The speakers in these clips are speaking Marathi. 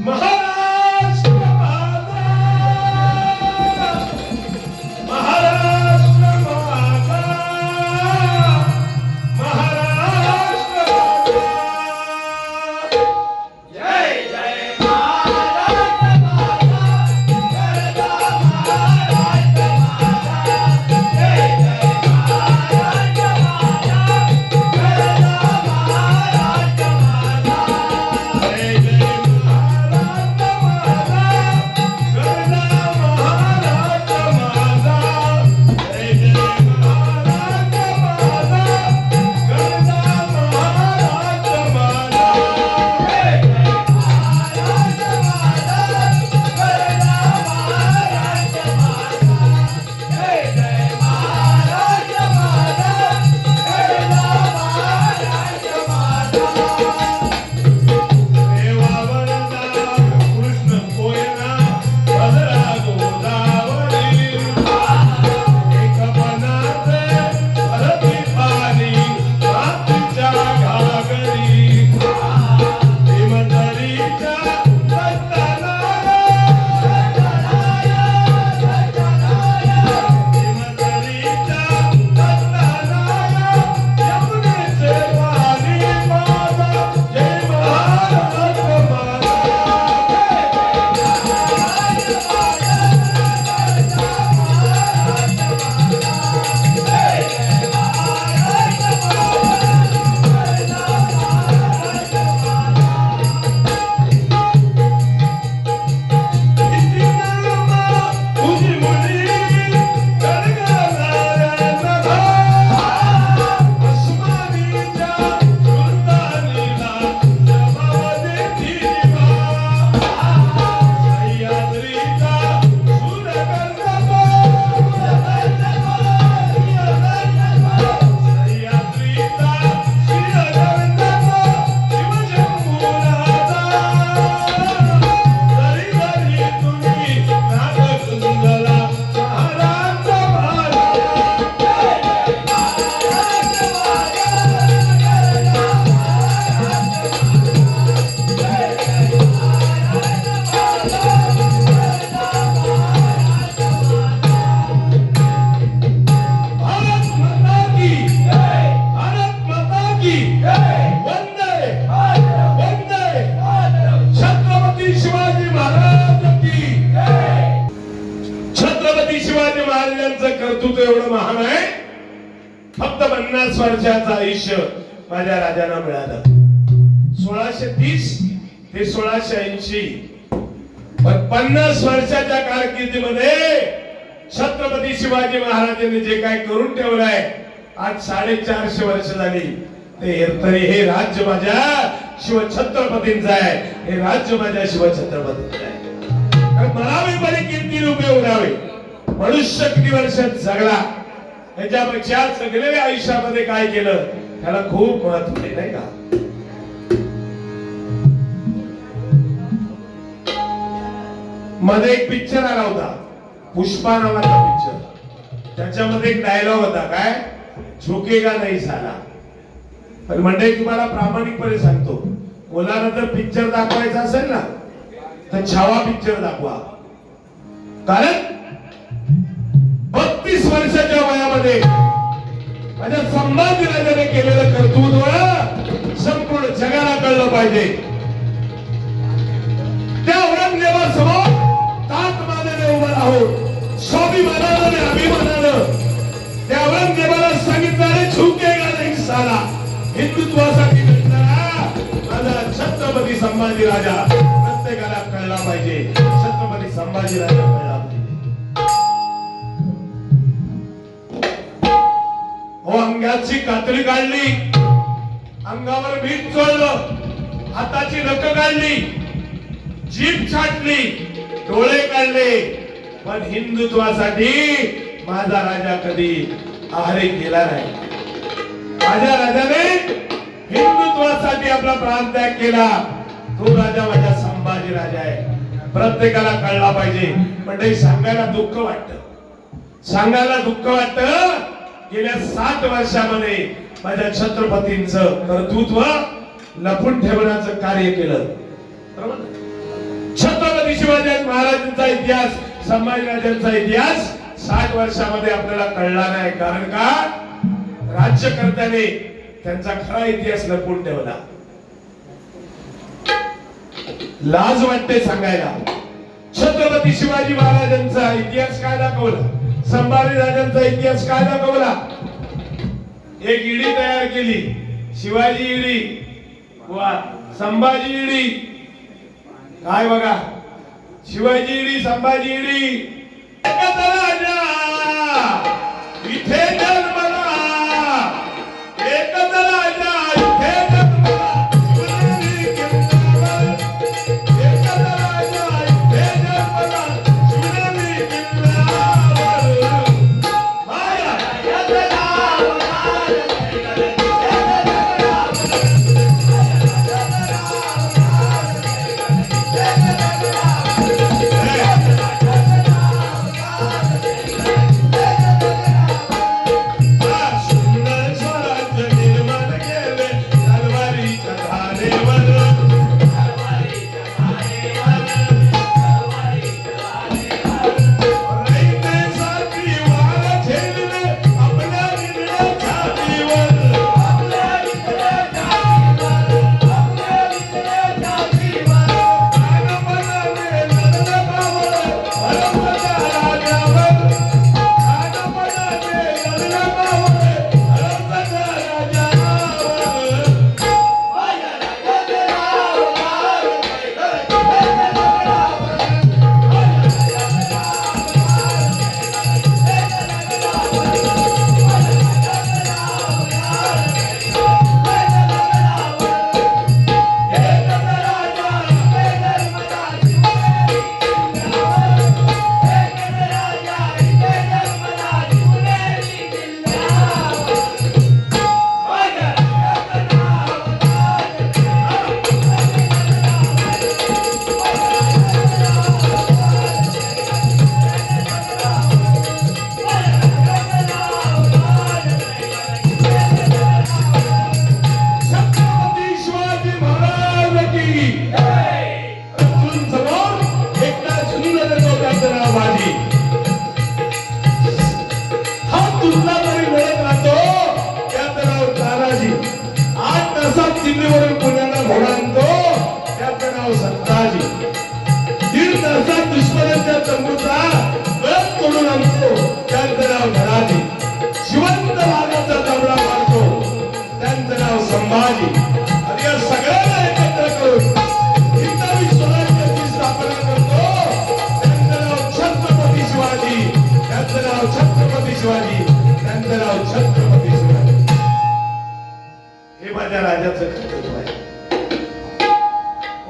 Muhammad. आयुष्य माझ्या राजाला मिळालं. सोळाशे तीस ते सोळाशे ऐंशी. पण पन्नास वर्षाच्या कारकिर्दीमध्ये छत्रपती शिवाजी महाराजांनी जे काय करून ठेवलंय आज साडेचारशे वर्ष झाली. ते तरी हे राज्य माझ्या शिवछत्रपतींचं आहे. हे राज्य माझ्या शिवछत्रपतींचं आहे. मला बरे किती रुपये उडावे मनुष्य किती वर्षात जगला. ह्याच्यापेक्षा सगळे आयुष्यामध्ये काय केलं? त्याला खूप महत्त्व आहे नाही का? मध्ये एक पिक्चर आला होता. पुष्पा नावाचा पिक्चर त्याच्यामध्ये एक डायलॉग होता काय? झोकेगा नाही झाला? पण म्हणजे तुम्हाला प्रामाणिकपणे सांगतो. मुलांना जर पिक्चर दाखवायचा असेल ना तर छावा पिक्चर दाखवा. कारण बत्तीस वर्षाच्या वयामध्ये माझ्या संभाजीराजाने केलेलं कर्तृत्व संपूर्ण जगाला कळलं पाहिजे. त्या औरंगजेबासमोर तात मानेने उभा राहून स्वाभिमानानं आणि अभिमानानं त्या औरंगजेबाला सांगितलं झुके झुकेगा नाही साला हिंदुत्वासाठी लढणारा माझा छत्रपती संभाजी राजा प्रत्येकाला कळला पाहिजे. छत्रपती संभाजी राजा कळला पाहिजे. कातडी काढली. अंगावर भीत चोळलं. हाताची रक काढली. जीभ छाटली. डोळे काढले. पण हिंदुत्वासाठी माझा राजा कधी आहारी गेला नाही. माझ्या राजाने हिंदुत्वासाठी आपला प्राण त्याग केला. तो राजा माझा संभाजी राजा आहे. प्रत्येकाला कळला पाहिजे. पण ते सांगायला दुःख वाटत. सांगायला दुःख वाटत. गेल्या सात वर्षामध्ये माझ्या छत्रपतींच कर्तृत्व लपून ठेवण्याचं कार्य केलं. बरोबर? शिवाजी महाराजांचा इतिहास संभाजीराजांचा इतिहास साठ वर्षामध्ये आपल्याला कळला नाही कारण का? राज्यकर्त्याने त्यांचा खरा इतिहास लपवून ठेवला. लाज वाटते सांगायला. छत्रपती शिवाजी महाराजांचा इतिहास काय दाखवला? संभाजी राजांचा इतिहास काय दाखवला? एक ईडी तयार केली. शिवाजी ईडी वा संभाजी ईडी काय बघा? शिवाजी ईडी संभाजी ईडी राजा इथे जन्मला. एकच राजा शिवाजी त्यांचं छत्रपती शिवाजी. हे माझ्या राजाचं कर्तव्य आहे.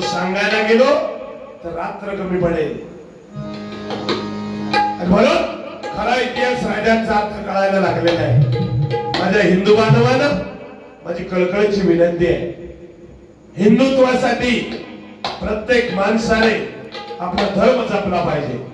सांगायला गेलो तर रात्र कमी पडेल. म्हणून खरा इतिहास राजांचा अर्थ कळायला लागलेला आहे. माझ्या हिंदू बांधवानं माझी कळकळीची विनंती आहे. हिंदुत्वासाठी प्रत्येक माणसाने आपला धर्म जपला पाहिजे.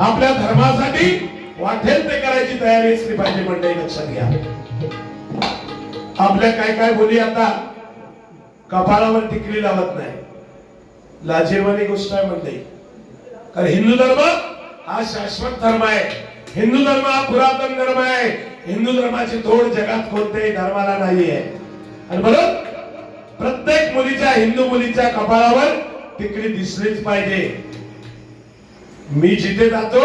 आपल्या धर्मासाठी वाटेल ते करायची तयारी असली पाहिजे मंडळी लक्षात घ्या. आपल्या काय काय बोली आता कपाळावर टिकली लावत नाही. लाजेवानी गोष्ट आहे म्हणते कारण हिंदू धर्म हा शाश्वत धर्म आहे. हिंदू धर्म हा पुरातन धर्म आहे. हिंदू धर्माची तोड जगात कोणत्याही धर्माला नाही आहे आणि बरोबर प्रत्येक मुलीच्या हिंदू मुलीच्या कपाळावर टिकली दिसलीच पाहिजे. मी जिथे जातो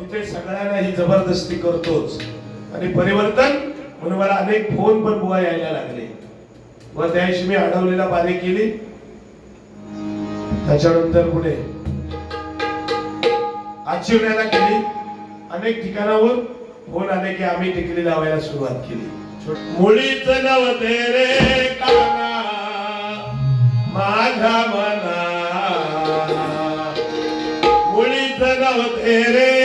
तिथे सगळ्यांना ही जबरदस्ती करतोच. आणि परिवर्तन म्हणून मला अनेक फोन पण बुवा यायला लागले. व त्याशी मी अडवलेला बारी केली. त्याच्यानंतर पुढे. आचिवण्याला केली. अनेक ठिकाणावर फोन आले की आम्ही टिकली लावायला सुरुवात केली. मुळीच नव्हते रे काना. माझ्या मना. मुळीच नव्हते रे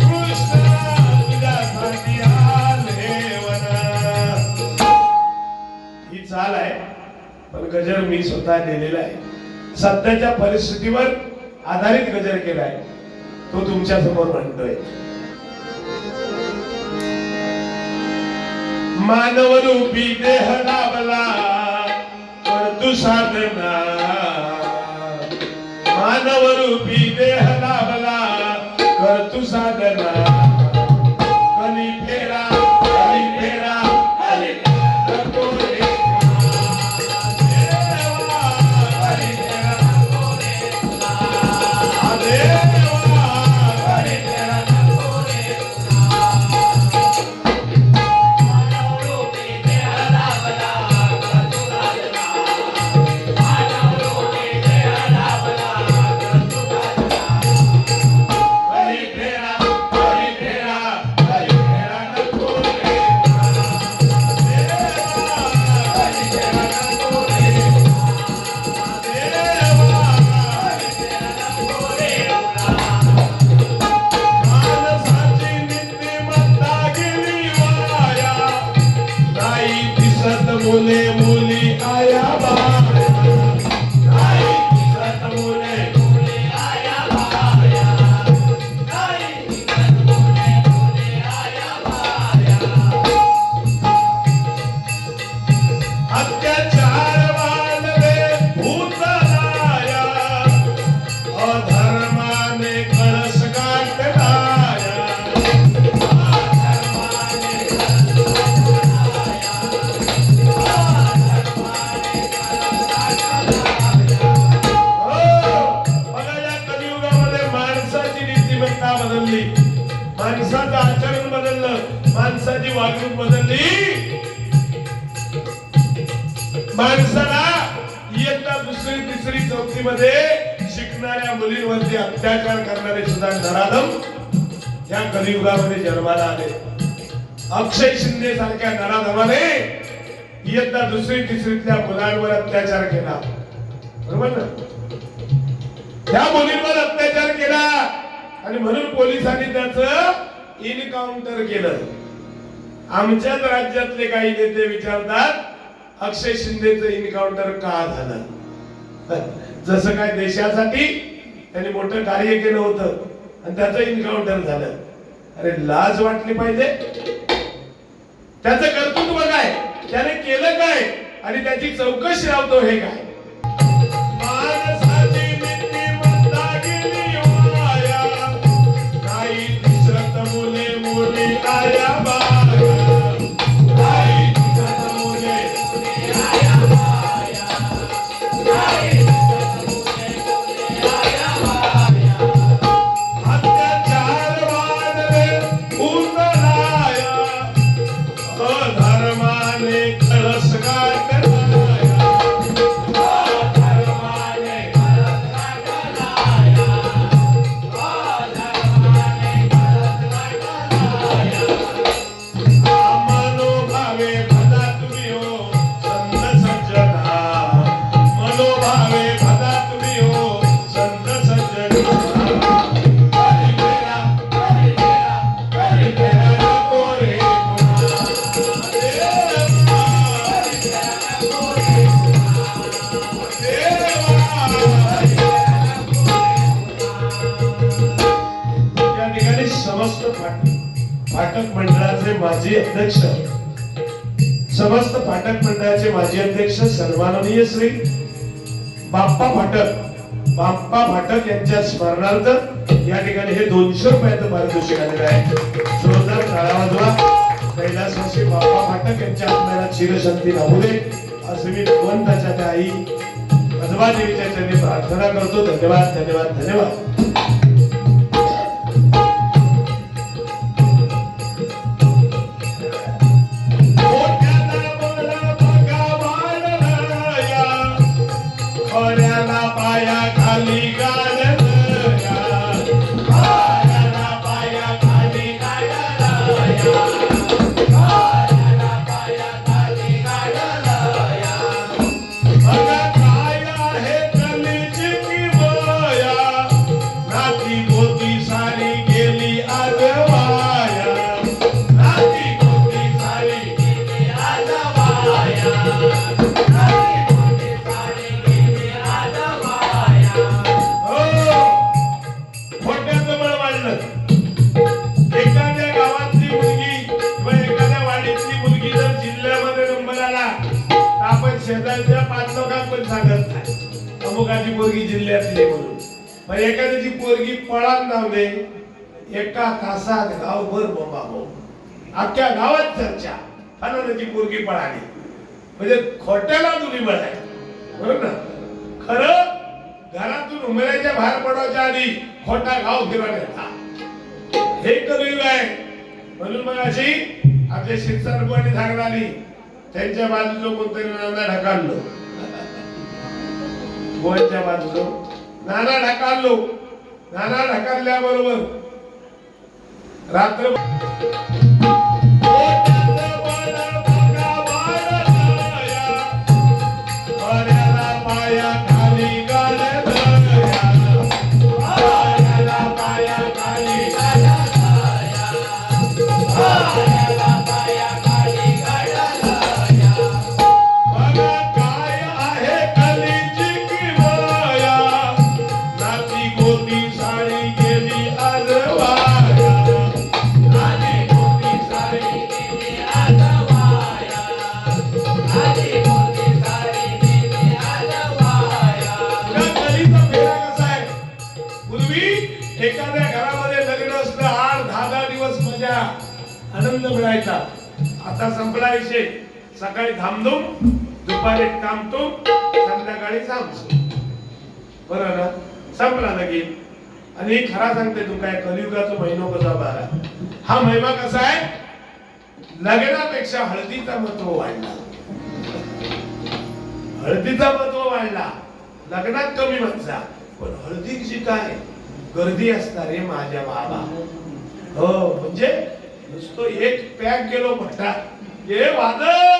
कृष्ण तुझ्यासाठी आले मला. ही चाल आहे पण गजर मी स्वतः लिहिलेला आहे सध्याच्या परिस्थितीवर आधारित गजर केला आहे तो तुमच्यासमोर म्हणतोय. मानव रूपी देह लाभला परतु साधना मानव रूपी देह लाभला करतु साधना धर्माला आले. अक्षय शिंदे सारख्या नराधमाने इयत्ता दुसरी तिसरीतल्या मुलांवर अत्याचार केला. बरोबर ना? त्या मुलींवर अत्याचार केला. आणि म्हणून पोलिसांनी त्याच इनकाउंटर केलं. आमच्याच राज्यातले काही नेते विचारतात अक्षय शिंदेचं इन्काउंटर का झालं? जसं काय देशासाठी त्यांनी मोठं कार्य केलं होतं आणि त्याचं इन्काउंटर झालं. अरे लाज वाटली पाहिजे. त्याचं कर्तृत्व काय? त्याने केलं काय? आणि त्याची चौकशी लावतो हे काय? फाटक मंडळाचे माजी अध्यक्ष. समस्त फाटक मंडळाचे माजी अध्यक्ष सन्माननीय श्री बाप्पा फाटक. बाप्पा फाटक यांच्या स्मरणार्थ या ठिकाणी हे दोनशे रुपयाचं पारितोषिक आलेलं आहे जोरदार काळा वाजवा. कैलासवासी बाप्पा फाटक यांच्या आत्म्याला चिरशांती लाभू दे. असं मी भगवंताच्या त्या आई अजबा देवीच्या चरणी प्रार्थना करतो. धन्यवाद धन्यवाद धन्यवाद. जिल्ह्यातली म्हणून. मग एखाद्याची पोरगी पळान लावले एका तासात गावभर बोंबा बोंब अख्ख्या गावात चर्चा. फलानाची पोरगी पळाली. म्हणजे खोट्याला तुम्ही बळाय बरोबर ना? खरं घरातून उमेराच्या बाहेर पडायच्या आधी खोटा गाव फिरवा येता. हे कलयुग आहे. म्हणून मग अशी आपल्या शिरसारपणी सांगणारी त्यांच्या बाजूचं कोणतरी नाना ढकाललो. गोव्याच्या बाजूचं? नाना ढकाललो. नाना ढकालल्याबरोबर रात्र आता संपला विषय. सकाळी थांबतो दुपारी थांबतो संध्याकाळी थांबतो. बरं ना? संपला लगीन आणि खरा सांगते तू काय कलियुगाचा महिनो कसा बारा हा महिमा कसा आहे? लग्नापेक्षा हळदीचा महत्त्व वाढला. हळदीचा महत्त्व वाढला. लग्नात कमी माणसा पण हळदीची काय? गर्दी असणार रे माझ्या बाबा. हो म्हणजे? नुसतो एक पॅक गेलो म्हणतात. हे वादळ!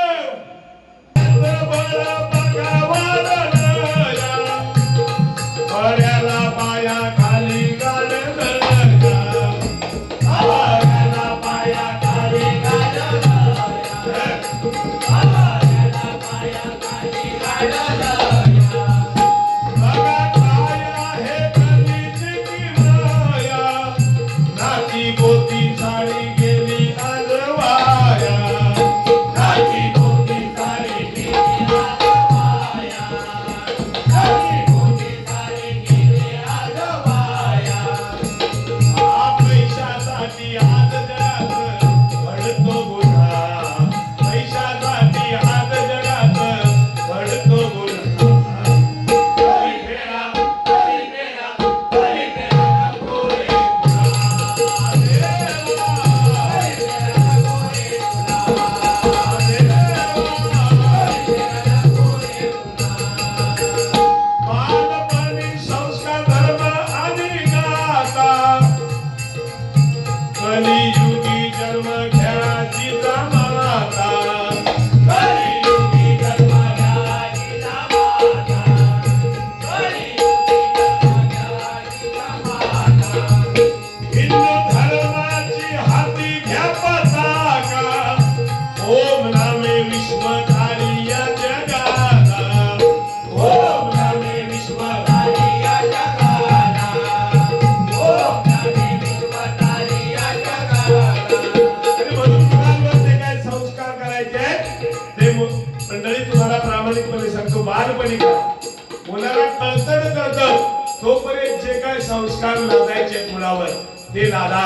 संस्कार लादायचे मुलावर. ते लादा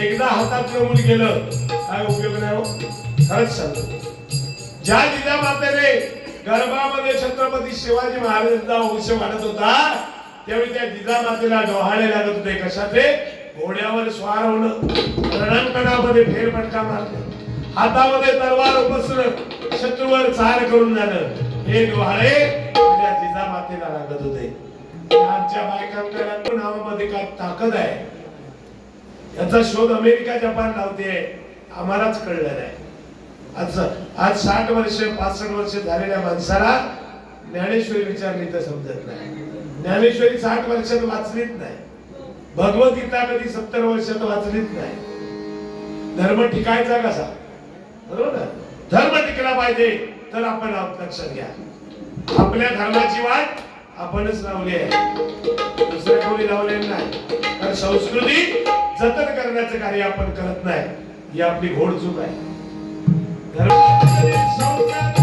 एकदा हातात मूल गेलं काय उपयोग नाही हो. खरंच सांगतो. ज्या जिजामातेने गर्भामध्ये छत्रपती शिवाजी महाराजांचा वंश वाढत होता त्यावेळी त्या जिजामातेला डोहाळे लागत होते. कशाचे? घोड्यावर स्वार होणं. रणांगणामध्ये फेरफटका मारणं. हातामध्ये तलवार उपसणं. शत्रूवर चार करून जाणं. हे डोहाळे त्या जिजामातेला लागत होते. आजच्या बायकांकडे नावामध्ये काय ताकद आहे? याचा शोध अमेरिका जपान लावते आम्हालाच कळलं नाही. आज आज साठ वर्ष पासष्ट वर्ष झालेल्या माणसाला ज्ञानेश्वरी विचारली तर समजत नाही. ज्ञानेश्वरी साठ वर्षात वाचलीच नाही. भगवद्गीता कधी सत्तर वर्षात वाचलीच नाही. धर्म टिकायचा कसा? बरोबर ना? धर्म टिकला पाहिजे तर आपण लक्षात घ्या. आपल्या धर्माची वाट आपणच लावली आहे दुसऱ्या कोणी लावलेली नाही. कारण संस्कृती जतन करण्याचं कार्य आपण करत नाही. ही आपली घोड चूक आहे. धर्म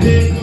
pick